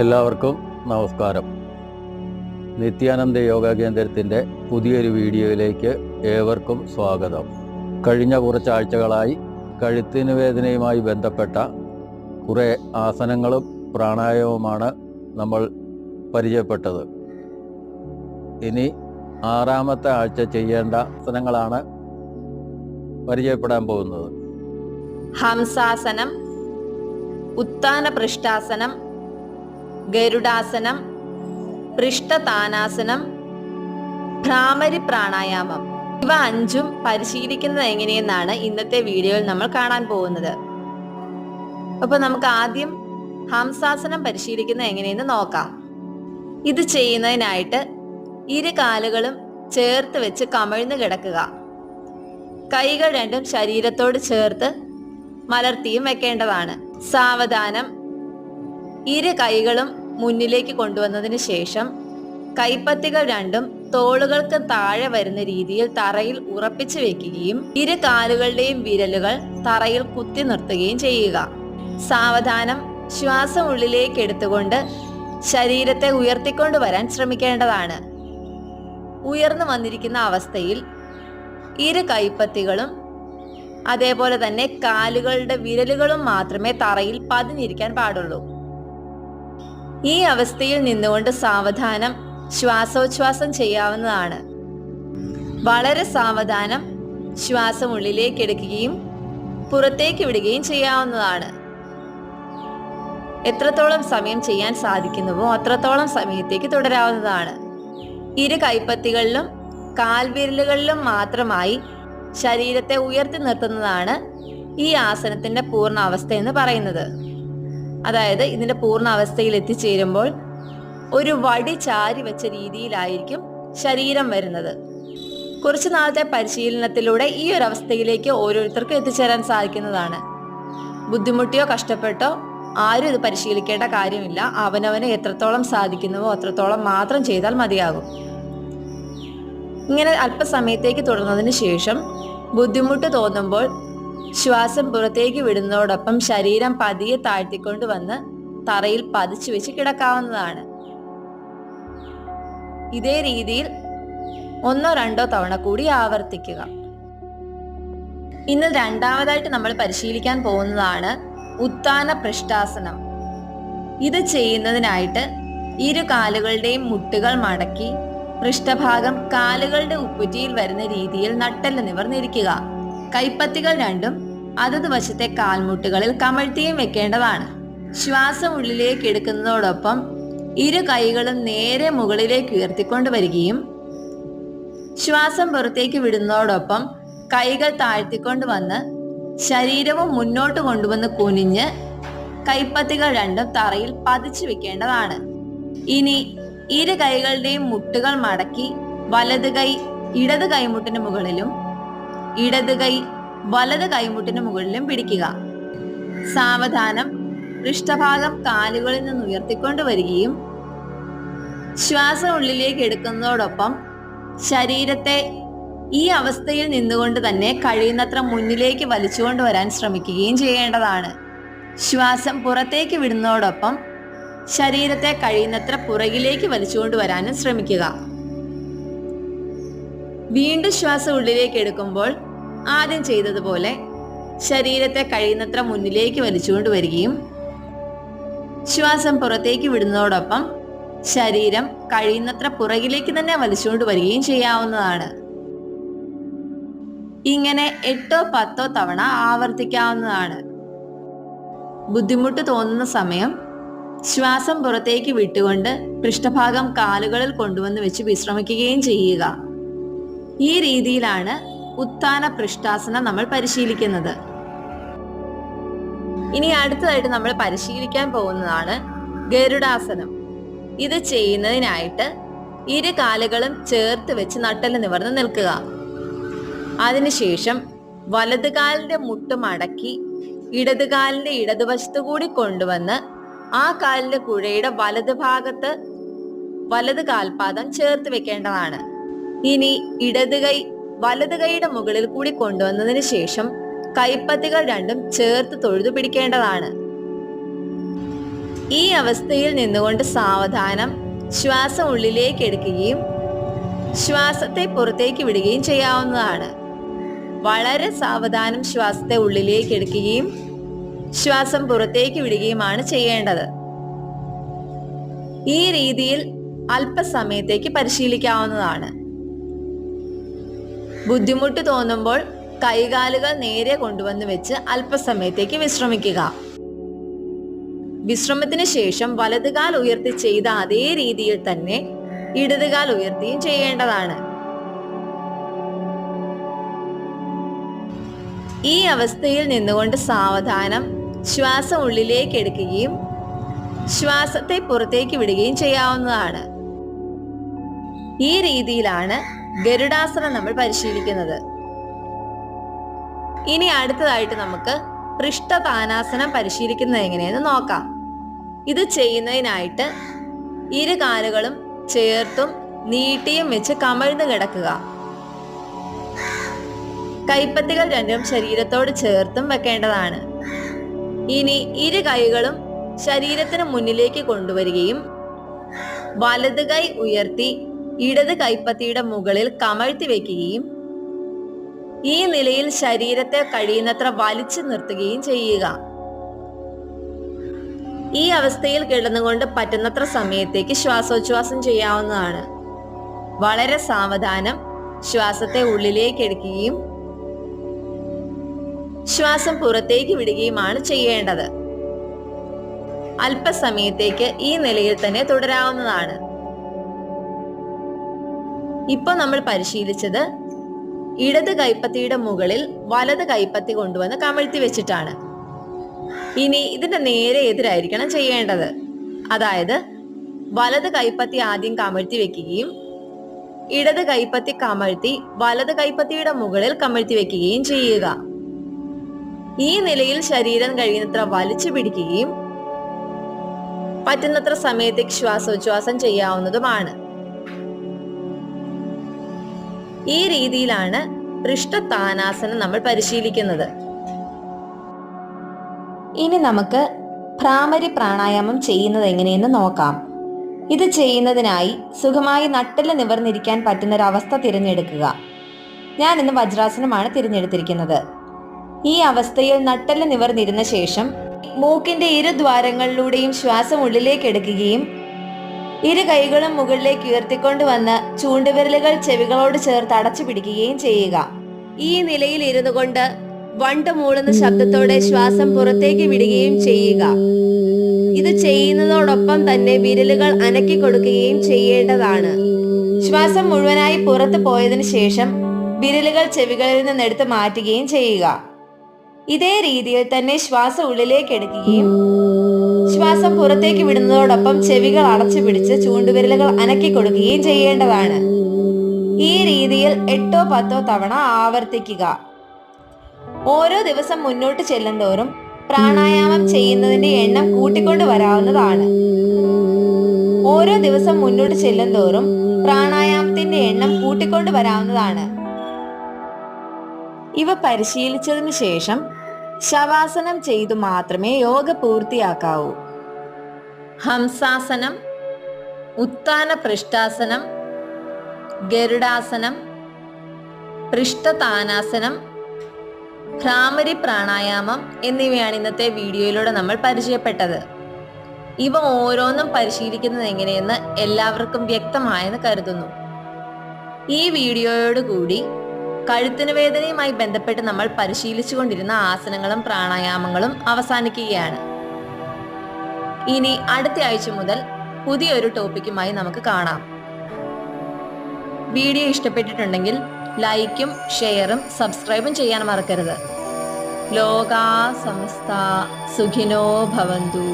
എല്ലാവർക്കും നമസ്കാരം. നിത്യാനന്ദ യോഗ കേന്ദ്രത്തിന്റെ പുതിയൊരു വീഡിയോയിലേക്ക് ഏവർക്കും സ്വാഗതം. കഴിഞ്ഞ കുറച്ചാഴ്ചകളായി കഴുത്തിന് വേദനയുമായി ബന്ധപ്പെട്ട കുറേ ആസനങ്ങളും പ്രാണായാമവുമാണ് നമ്മൾ പരിചയപ്പെട്ടത്. ഇനി ആറാമത്തെ ആഴ്ച ചെയ്യേണ്ട ആസനങ്ങളാണ് പരിചയപ്പെടാൻ പോകുന്നത്. ഹംസാസനം ഉത്താന പൃഷ്ഠാസനം ഗരുഡാസനം പൃഷ്ഠതാനാസനം ഭ്രാമരി പ്രാണായാമം ഇവ അഞ്ചും പരിശീലിക്കുന്നത് എങ്ങനെയെന്നാണ് ഇന്നത്തെ വീഡിയോയിൽ നമ്മൾ കാണാൻ പോകുന്നത്. അപ്പൊ നമുക്ക് ആദ്യം ഹംസാസനം പരിശീലിക്കുന്നത് എങ്ങനെയെന്ന് നോക്കാം. ഇത് ചെയ്യുന്നതിനായിട്ട് ഇരു കാലുകളും ചേർത്ത് വെച്ച് കമഴ്ന്ന് കിടക്കുക. കൈകൾ രണ്ടും ശരീരത്തോട് ചേർത്ത് മലർത്തിയും വെക്കേണ്ടതാണ്. സാവധാനം ഇരു കൈകളും മുന്നിലേക്ക് കൊണ്ടുവന്നതിന് ശേഷം കൈപ്പത്തികൾ രണ്ടും തോളുകൾക്ക് താഴെ വരുന്ന രീതിയിൽ തറയിൽ ഉറപ്പിച്ചു വെക്കുകയും ഇരു കാലുകളുടെയും വിരലുകൾ തറയിൽ കുത്തി നിർത്തുകയും ചെയ്യുക. സാവധാനം ശ്വാസം ഉള്ളിലേക്ക് എടുത്തുകൊണ്ട് ശരീരത്തെ ഉയർത്തിക്കൊണ്ട് വരാൻ ശ്രമിക്കേണ്ടതാണ്. ഉയർന്നു വന്നിരിക്കുന്ന അവസ്ഥയിൽ ഇരു കൈപ്പത്തികളും അതേപോലെ തന്നെ കാലുകളുടെ വിരലുകളും മാത്രമേ തറയിൽ പതിഞ്ഞിരിക്കാൻ പാടുള്ളൂ. ഈ അവസ്ഥയിൽ നിന്നുകൊണ്ട് സാവധാനം ശ്വാസോച്ഛ്വാസം ചെയ്യാവുന്നതാണ്. വളരെ സാവധാനം ശ്വാസം ഉള്ളിലേക്ക് എടുക്കുകയും പുറത്തേക്ക് വിടുകയും ചെയ്യാവുന്നതാണ്. എത്രത്തോളം സമയം ചെയ്യാൻ സാധിക്കുന്നുവോ അത്രത്തോളം സമയത്തേക്ക് തുടരാവുന്നതാണ്. ഇരു കൈപ്പത്തികളിലും കാൽവിരലുകളിലും മാത്രമായി ശരീരത്തെ ഉയർത്തി നിർത്തുന്നതാണ് ഈ ആസനത്തിന്റെ പൂർണ അവസ്ഥ എന്ന് പറയുന്നത്. അതായത് ഇതിന്റെ പൂർണ അവസ്ഥയിൽ എത്തിച്ചേരുമ്പോൾ ഒരു വടി ചാരി വെച്ച രീതിയിലായിരിക്കും ശരീരം വരുന്നത്. കുറച്ചു നാളത്തെ പരിശീലനത്തിലൂടെ ഈ ഒരു അവസ്ഥയിലേക്ക് ഓരോരുത്തർക്കും എത്തിച്ചേരാൻ സാധിക്കുന്നതാണ്. ബുദ്ധിമുട്ടിയോ കഷ്ടപ്പെട്ടോ ആരും ഇത് പരിശീലിക്കേണ്ട കാര്യമില്ല. അവനവന് എത്രത്തോളം സാധിക്കുന്നുവോ അത്രത്തോളം മാത്രം ചെയ്താൽ മതിയാകും. ഇങ്ങനെ അല്പസമയത്തേക്ക് തുടർന്നതിന് ശേഷം ബുദ്ധിമുട്ട് തോന്നുമ്പോൾ ശ്വാസം പുറത്തേക്ക് വിടുന്നതോടൊപ്പം ശരീരം പതിയെ താഴ്ത്തിക്കൊണ്ട് വന്ന് തറയിൽ പതിച്ചു വെച്ച് കിടക്കാവുന്നതാണ്. ഇതേ രീതിയിൽ ഒന്നോ രണ്ടോ തവണ കൂടി ആവർത്തിക്കുക. ഇന്ന് രണ്ടാമതായിട്ട് നമ്മൾ പരിശീലിക്കാൻ പോകുന്നതാണ് ഉത്താന പൃഷ്ടാസനം ഇത് ചെയ്യുന്നതിനായിട്ട് ഇരു കാലുകളുടെയും മുട്ടുകൾ മടക്കി പൃഷ്ഠഭാഗം കാലുകളുടെ ഉപ്പുറ്റിയിൽ വരുന്ന രീതിയിൽ നട്ടെല്ല് നിവർന്നിരിക്കുക കൈപ്പത്തികൾ രണ്ടും അതത് വശത്തെ കാൽമുട്ടുകളിൽ കമഴ്ത്തിയും വെക്കേണ്ടതാണ്. ശ്വാസം ഉള്ളിലേക്ക് എടുക്കുന്നതോടൊപ്പം ഇരു കൈകളും നേരെ മുകളിലേക്ക് ഉയർത്തിക്കൊണ്ട് വരികയും ശ്വാസം പുറത്തേക്ക് വിടുന്നതോടൊപ്പം കൈകൾ താഴ്ത്തിക്കൊണ്ട് വന്ന് ശരീരവും മുന്നോട്ട് കൊണ്ടുവന്ന് കുനിഞ്ഞ് കൈപ്പത്തികൾ രണ്ടും തറയിൽ പതിച്ചു വെക്കേണ്ടതാണ്. ഇനി ഇരു കൈകളുടെയും മുട്ടുകൾ മടക്കി വലത് കൈ ഇടത് കൈമുട്ടിന് മുകളിലും ഇടത് കൈ വലത് കൈമുട്ടിന് മുകളിലും പിടിക്കുക. സാവധാനം പൃഷ്ഠഭാഗം കാലുകളിൽ നിന്ന് ഉയർത്തിക്കൊണ്ട് വരികയും ശ്വാസം ഉള്ളിലേക്ക് എടുക്കുന്നതോടൊപ്പം ശരീരത്തെ ഈ അവസ്ഥയിൽ നിന്നുകൊണ്ട് തന്നെ കഴിയുന്നത്ര മുന്നിലേക്ക് വലിച്ചുകൊണ്ട് വരാൻ ശ്രമിക്കുകയും ചെയ്യേണ്ടതാണ്. ശ്വാസം പുറത്തേക്ക് വിടുന്നതോടൊപ്പം ശരീരത്തെ കഴിയുന്നത്ര പുറകിലേക്ക് വലിച്ചുകൊണ്ട് വരാനും ശ്രമിക്കുക. വീണ്ടും ശ്വാസം ഉള്ളിലേക്ക് എടുക്കുമ്പോൾ ആദ്യം ചെയ്തതുപോലെ ശരീരത്തെ കഴിയുന്നത്ര മുന്നിലേക്ക് വലിച്ചുകൊണ്ട് വരികയും ശ്വാസം പുറത്തേക്ക് വിടുന്നതോടൊപ്പം ശരീരം കഴിയുന്നത്ര പുറകിലേക്ക് തന്നെ വലിച്ചുകൊണ്ട് വരികയും ചെയ്യാവുന്നതാണ്. ഇങ്ങനെ എട്ടോ പത്തോ തവണ ആവർത്തിക്കാവുന്നതാണ്. ബുദ്ധിമുട്ട് തോന്നുന്ന സമയം ശ്വാസം പുറത്തേക്ക് വിട്ടുകൊണ്ട് പൃഷ്ഠഭാഗം കാലുകളിൽ കൊണ്ടുവന്ന് വെച്ച് വിശ്രമിക്കുകയും ചെയ്യുക. ഈ രീതിയിലാണ് ഉത്ഥാന പൃഷ്ടാസനം നമ്മൾ പരിശീലിക്കുന്നത്. ഇനി അടുത്തതായിട്ട് നമ്മൾ പരിശീലിക്കാൻ പോകുന്നതാണ് ഗരുഡാസനം. ഇത് ചെയ്യുന്നതിനായിട്ട് ഇരു കാലുകളും ചേർത്ത് വെച്ച് നട്ടൽ നിവർന്ന് നിൽക്കുക. അതിനുശേഷം വലത് കാലിന്റെ മുട്ട് മടക്കി ഇടത് കാലിന്റെ ഇടതുവശത്ത് കൂടി കൊണ്ടുവന്ന് ആ കാലിന്റെ കുഴയുടെ വലത് ഭാഗത്ത് വലത് കാൽപാദം ചേർത്ത് വെക്കേണ്ടതാണ്. ഇനി ഇടത് കൈ വലത് കൈയുടെ മുകളിൽ കൂടി കൊണ്ടുവന്നതിന് ശേഷം കൈപ്പത്തികൾ രണ്ടും ചേർത്ത് തൊഴുതു പിടിക്കേണ്ടതാണ്. ഈ അവസ്ഥയിൽ നിന്നുകൊണ്ട് സാവധാനം ശ്വാസം ഉള്ളിലേക്ക് എടുക്കുകയും ശ്വാസത്തെ പുറത്തേക്ക് വിടുകയും ചെയ്യാവുന്നതാണ്. വളരെ സാവധാനം ശ്വാസത്തെ ഉള്ളിലേക്ക് എടുക്കുകയും ശ്വാസം പുറത്തേക്ക് വിടുകയുമാണ് ചെയ്യേണ്ടത്. ഈ രീതിയിൽ അല്പസമയത്തേക്ക് പരിശീലിക്കാവുന്നതാണ്. ബുദ്ധിമുട്ട് തോന്നുമ്പോൾ കൈകാലുകൾ നേരെ കൊണ്ടുവന്ന് വെച്ച് അല്പസമയത്തേക്ക് വിശ്രമിക്കുക. വിശ്രമത്തിന് ശേഷം വലതുകാൽ ഉയർത്തി ചെയ്ത അതേ രീതിയിൽ തന്നെ ഇടതുകാൽ ഉയർത്തിയും ചെയ്യേണ്ടതാണ്. ഈ അവസ്ഥയിൽ നിന്നുകൊണ്ട് സാവധാനം ശ്വാസം ഉള്ളിലേക്ക് എടുക്കുകയും ശ്വാസത്തെ പുറത്തേക്ക് വിടുകയും ചെയ്യാവുന്നതാണ്. ഈ രീതിയിലാണ് ഗരുഡാസനം നമ്മൾ പരിശീലിക്കുന്നത്. ഇനി അടുത്തതായിട്ട് നമുക്ക് പൃഷ്ഠതാനാസനം പരിശീലിക്കുന്നത് എങ്ങനെയെന്ന് നോക്കാം. ഇത് ചെയ്യുന്നതിനായിട്ട് ഇരു കാലുകളും ചേർത്തും നീട്ടിയും വെച്ച് കമഴ്ന്നു കിടക്കുക. കൈപ്പത്തികൾ രണ്ടും ശരീരത്തോട് ചേർത്തും വെക്കേണ്ടതാണ്. ഇനി ഇരു കൈകളും ശരീരത്തിന് മുന്നിലേക്ക് കൊണ്ടുവരികയും വലത് കൈ ഉയർത്തി ഇടത് കൈപ്പത്തിയുടെ മുകളിൽ കമഴ്ത്തി വെക്കുകയും ഈ നിലയിൽ ശരീരത്തെ കഴിയുന്നത്ര വലിച്ചു നിർത്തുകയും ചെയ്യുക. ഈ അവസ്ഥയിൽ കിടന്നുകൊണ്ട് പറ്റുന്നത്ര സമയത്തേക്ക് ശ്വാസോച്ഛ്വാസം ചെയ്യാവുന്നതാണ്. വളരെ സാവധാനം ശ്വാസത്തെ ഉള്ളിലേക്ക് എടുക്കുകയും ശ്വാസം പുറത്തേക്ക് വിടുകയുമാണ് ചെയ്യേണ്ടത്. അല്പസമയത്തേക്ക് ഈ നിലയിൽ തന്നെ തുടരാവുന്നതാണ്. ഇപ്പൊ നമ്മൾ പരിശീലിച്ചത് ഇടത് കൈപ്പത്തിയുടെ മുകളിൽ വലത് കൈപ്പത്തി കൊണ്ടുവന്ന് കമഴ്ത്തി വെച്ചിട്ടാണ്. ഇനി ഇതിന്റെ നേരെ എതിരായിരിക്കണം ചെയ്യേണ്ടത്. അതായത് വലത് കൈപ്പത്തി ആദ്യം കമഴ്ത്തി വെക്കുകയും ഇടത് കൈപ്പത്തി കമഴ്ത്തി വലത് കൈപ്പത്തിയുടെ മുകളിൽ കമഴ്ത്തി വെക്കുകയും ചെയ്യുക. ഈ നിലയിൽ ശരീരം കഴിയുന്നത്ര വലിച്ചു പിടിക്കുകയും പറ്റുന്നത്ര സമയത്തേക്ക് ശ്വാസോച്ഛ്വാസം ചെയ്യാവുന്നതുമാണ്. ഈ രീതിയിലാണ് പൃഷ്ഠത്താനാസനം നമ്മൾ പരിശീലിക്കുന്നത്. ഇനി നമുക്ക് ഭ്രാമരി പ്രാണായാമം ചെയ്യുന്നത് എങ്ങനെയെന്ന് നോക്കാം. ഇത് ചെയ്യുന്നതിനായി സുഖമായി നട്ടിൽ നിവർന്നിരിക്കാൻ പറ്റുന്ന ഒരു അവസ്ഥ തിരഞ്ഞെടുക്കുക. ഞാൻ ഇന്ന് വജ്രാസനമാണ് തിരഞ്ഞെടുത്തിരിക്കുന്നത്. ഈ അവസ്ഥയിൽ നട്ടൽ നിവർന്നിരുന്ന ശേഷം മൂക്കിന്റെ ഇരു ദ്വാരങ്ങളിലൂടെയും ശ്വാസം ഉള്ളിലേക്ക് എടുക്കുകയും ഇരു കൈകളും മുകളിലേക്ക് ഉയർത്തിക്കൊണ്ട് വന്ന് ചൂണ്ടുവിരലുകൾ ചെവികളോട് ചേർത്ത് അടച്ചു പിടിക്കുകയും ചെയ്യുക. ഈ നിലയിൽ ഇരുന്നു കൊണ്ട് വണ്ട് മൂളുന്ന ശബ്ദത്തോടെ ശ്വാസം പുറത്തേക്ക് വിടുകയും ചെയ്യുക. ഇത് ചെയ്യുന്നതോടൊപ്പം തന്നെ വിരലുകൾ അനക്കി കൊടുക്കുകയും ചെയ്യേണ്ടതാണ്. ശ്വാസം മുഴുവനായി പുറത്തു പോയതിനു ശേഷം വിരലുകൾ ചെവികളിൽ നിന്ന് എടുത്ത് മാറ്റുകയും ചെയ്യുക. ഇതേ രീതിയിൽ തന്നെ ശ്വാസം ഉള്ളിലേക്ക് എടുക്കുകയും ശ്വാസം പുറത്തേക്ക് വിടുന്നതോടൊപ്പം ചെവികൾ അടച്ചു പിടിച്ച് ചൂണ്ടുവിരലുകൾ അനക്കി കൊടുക്കുകയും ചെയ്യേണ്ടതാണ്. ഈ രീതിയിൽ എട്ടോ പത്തോ തവണ ആവർത്തിക്കുക. ഓരോ ദിവസം മുന്നോട്ട് ചെല്ലുന്തോറും പ്രാണായാമം ചെയ്യുന്നതിന്റെ എണ്ണം കൂട്ടിക്കൊണ്ട് വരാവുന്നതാണ്. ഓരോ ദിവസം മുന്നോട്ട് ചെല്ലുന്തോറും പ്രാണായാമത്തിന്റെ എണ്ണം കൂട്ടിക്കൊണ്ട് വരാവുന്നതാണ്. ഇവ പരിശീലിച്ചതിനു ശേഷം ശവാസനം ചെയ്തു മാത്രമേ യോഗ പൂർത്തിയാക്കാവൂ. ഹംസാസനം ഉത്താന പൃഷ്ടാസനം ഗരുഡാസനം പൃഷ്ഠതാനാസനം ഭ്രാമരി പ്രാണായാമം എന്നിവയാണ് ഇന്നത്തെ വീഡിയോയിലൂടെ നമ്മൾ പരിചയപ്പെട്ടത്. ഇവ ഓരോന്നും പരിശീലിക്കുന്നത് എങ്ങനെയെന്ന് എല്ലാവർക്കും വ്യക്തമായെന്ന് കരുതുന്നു. ഈ വീഡിയോയോടുകൂടി കഴുത്തിന് വേദനയുമായി ബന്ധപ്പെട്ട് നമ്മൾ പരിശീലിച്ചുകൊണ്ടിരുന്ന ആസനങ്ങളും പ്രാണായാമങ്ങളും അവസാനിക്കുകയാണ്. ഇനി അടുത്ത ആഴ്ച മുതൽ പുതിയൊരു ടോപ്പിക്കുമായി നമുക്ക് കാണാം. വീഡിയോ ഇഷ്ടപ്പെട്ടിട്ടുണ്ടെങ്കിൽ ലൈക്കും ഷെയറും സബ്സ്ക്രൈബും ചെയ്യാൻ മറക്കരുത്. ലോകാ സമസ്ത സുഖിനോ ഭവന്തു.